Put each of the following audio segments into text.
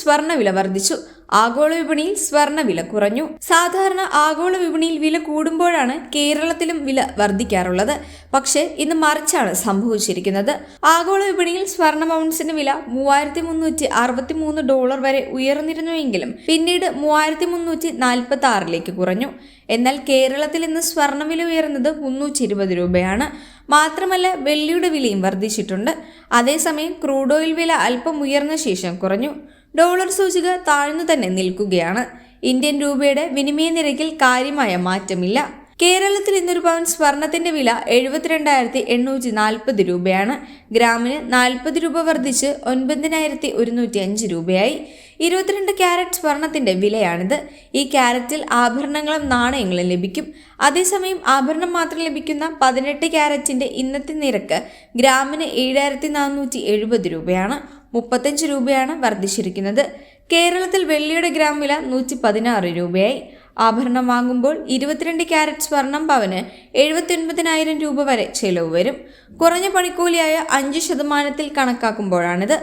സ്വർണവില വർദ്ധിച്ചു. ആഗോള വിപണിയിൽ സ്വർണവില കുറഞ്ഞു. സാധാരണ ആഗോള വിപണിയിൽ വില കൂടുമ്പോഴാണ് കേരളത്തിലും വില വർദ്ധിക്കാറുള്ളത്. പക്ഷേ ഇന്ന് മറിച്ചാണ് സംഭവിച്ചിരിക്കുന്നത്. ആഗോള വിപണിയിൽ സ്വർണ ഔൺസിന് വില മൂവായിരത്തി മുന്നൂറ്റി അറുപത്തി മൂന്ന് ഡോളർ വരെ ഉയർന്നിരുന്നുവെങ്കിലും പിന്നീട് മൂവായിരത്തി മുന്നൂറ്റി നാൽപ്പത്തി ആറിലേക്ക് കുറഞ്ഞു. എന്നാൽ കേരളത്തിൽ ഇന്ന് സ്വർണവില ഉയർന്നത് മുന്നൂറ്റി ഇരുപത് രൂപയാണ്. മാത്രമല്ല വെള്ളിയുടെ വിലയും വർദ്ധിച്ചിട്ടുണ്ട്. അതേസമയം ക്രൂഡ് ഓയിൽ വില അല്പം ഉയർന്ന ശേഷം കുറഞ്ഞു. ഡോളർ സൂചിക താഴ്ന്നു തന്നെ നിൽക്കുകയാണ്. ഇന്ത്യൻ രൂപയുടെ വിനിമയ നിരക്കിൽ കാര്യമായ മാറ്റമില്ല. കേരളത്തിൽ ഇന്നൊരു പവൻ സ്വർണത്തിന്റെ വില എഴുപത്തിരണ്ടായിരത്തി എണ്ണൂറ്റി നാൽപ്പത് രൂപയാണ്. ഗ്രാമിന് നാൽപ്പത് രൂപ വർദ്ധിച്ച് ഒൻപതിനായിരത്തി ഒരുന്നൂറ്റി അഞ്ച് രൂപയായി. ഇരുപത്തിരണ്ട് ക്യാരറ്റ് സ്വർണത്തിന്റെ വിലയാണിത്. ഈ ക്യാരറ്റിൽ ആഭരണങ്ങളും നാണയങ്ങളും ലഭിക്കും. അതേസമയം ആഭരണം മാത്രം ലഭിക്കുന്ന പതിനെട്ട് ക്യാരറ്റിന്റെ ഇന്നത്തെ നിരക്ക് ഗ്രാമിന് ഏഴായിരത്തി നാനൂറ്റി എഴുപത് രൂപയാണ്. മുപ്പത്തഞ്ച് രൂപയാണ് വർദ്ധിച്ചിരിക്കുന്നത്. കേരളത്തിൽ വെള്ളിയുടെ ഗ്രാം വില നൂറ്റി പതിനാറ് രൂപയായി. ആഭരണം വാങ്ങുമ്പോൾ ഇരുപത്തിരണ്ട് ക്യാരറ്റ് സ്വർണം പവന് എഴുപത്തി ഒൻപതിനായിരം രൂപ വരെ ചെലവ് വരും. കുറഞ്ഞ പണിക്കൂലിയായ അഞ്ച് ശതമാനത്തിൽ കണക്കാക്കുമ്പോഴാണിത്.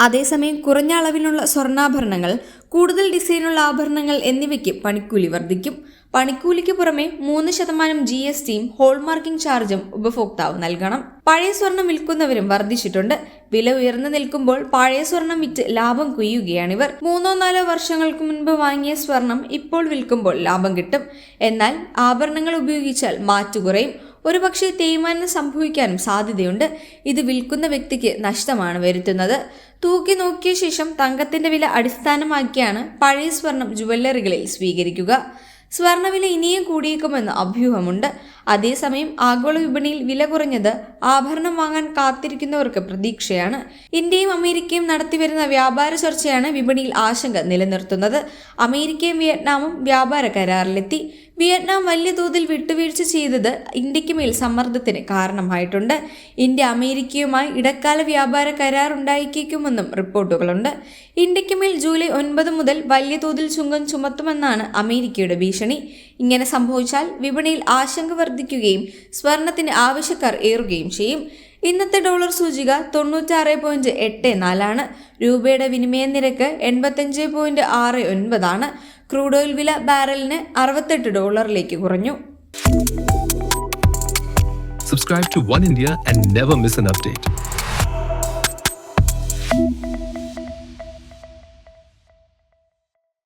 അതേസമയം കുറഞ്ഞ അളവിലുള്ള സ്വർണാഭരണങ്ങൾ കൂടുതൽ ഡിസൈനുള്ള ആഭരണങ്ങൾ എന്നിവയ്ക്ക് പണിക്കൂലി വർദ്ധിക്കും. പണിക്കൂലിക്ക് പുറമെ മൂന്ന് ശതമാനം ജി എസ് ടിയും ഹോൾമാർക്കിംഗ് ചാർജും ഉപഭോക്താവ് നൽകണം. പഴയ സ്വർണം വിൽക്കുന്നവരും വർദ്ധിച്ചിട്ടുണ്ട്. വില ഉയർന്നു നിൽക്കുമ്പോൾ പഴയ സ്വർണം വിറ്റ് ലാഭം കൊയ്യുകയാണിവർ. മൂന്നോ നാലോ വർഷങ്ങൾക്ക് മുൻപ് വാങ്ങിയ സ്വർണം ഇപ്പോൾ വിൽക്കുമ്പോൾ ലാഭം കിട്ടും. എന്നാൽ ആഭരണങ്ങൾ ഉപയോഗിച്ചാൽ മാറ്റു കുറയും. ഒരുപക്ഷെ തേയ്മാനം സംഭവിക്കാനും സാധ്യതയുണ്ട്. ഇത് വിൽക്കുന്ന വ്യക്തിക്ക് നഷ്ടമാണ് വരുത്തുന്നത്. തൂക്കി നോക്കിയ ശേഷം തങ്കത്തിന്റെ വില അടിസ്ഥാനമാക്കിയാണ് പഴയ സ്വർണം ജുവല്ലറികളിൽ സ്വീകരിക്കുക. സ്വർണവില ഇനിയും കൂടിയേക്കുമെന്ന് അഭ്യൂഹമുണ്ട്. അതേസമയം ആഗോള വിപണിയിൽ വില കുറഞ്ഞത് ആഭരണം വാങ്ങാൻ കാത്തിരിക്കുന്നവർക്ക് പ്രതീക്ഷയാണ്. ഇന്ത്യയും അമേരിക്കയും നടത്തിവരുന്ന വ്യാപാര ചർച്ചയാണ് വിപണിയിൽ ആശങ്ക നിലനിർത്തുന്നത്. അമേരിക്കയും വിയറ്റ്നാമും വ്യാപാര കരാറിലെത്തി. വിയറ്റ്നാം വലിയ തോതിൽ വിട്ടുവീഴ്ച ചെയ്തത് ഇന്ത്യയ്ക്ക് മേൽ സമ്മർദ്ദത്തിന് കാരണമായിട്ടുണ്ട്. ഇന്ത്യ അമേരിക്കയുമായി ഇടക്കാല വ്യാപാര കരാർ ഉണ്ടായിരിക്കുമെന്നും റിപ്പോർട്ടുകളുണ്ട്. ഇന്ത്യയ്ക്ക് മേൽ ജൂലൈ ഒൻപത് മുതൽ വലിയ തോതിൽ ചുങ്കം ചുമത്തുമെന്നാണ് അമേരിക്കയുടെ ഭീഷണി. ഇങ്ങനെ സംഭവിച്ചാൽ വിപണിയിൽ ആശങ്ക വർദ്ധിക്കുകയും സ്വർണത്തിന് ആവശ്യക്കാർ ഏറുകയും ചെയ്യും. ഇന്നത്തെ ഡോളർ സൂചിക തൊണ്ണൂറ്റാറ് പോയിന്റ് എട്ട് നാലാണ്. രൂപയുടെ വിനിമയ നിരക്ക് എൺപത്തഞ്ച് പോയിന്റ് ആറ് ഒൻപതാണ്. ക്രൂഡ് ഓയിൽ വില ബാരലിന് അറുപത്തെട്ട് ഡോളറിലേക്ക് കുറഞ്ഞു. Subscribe to One India and never miss an update.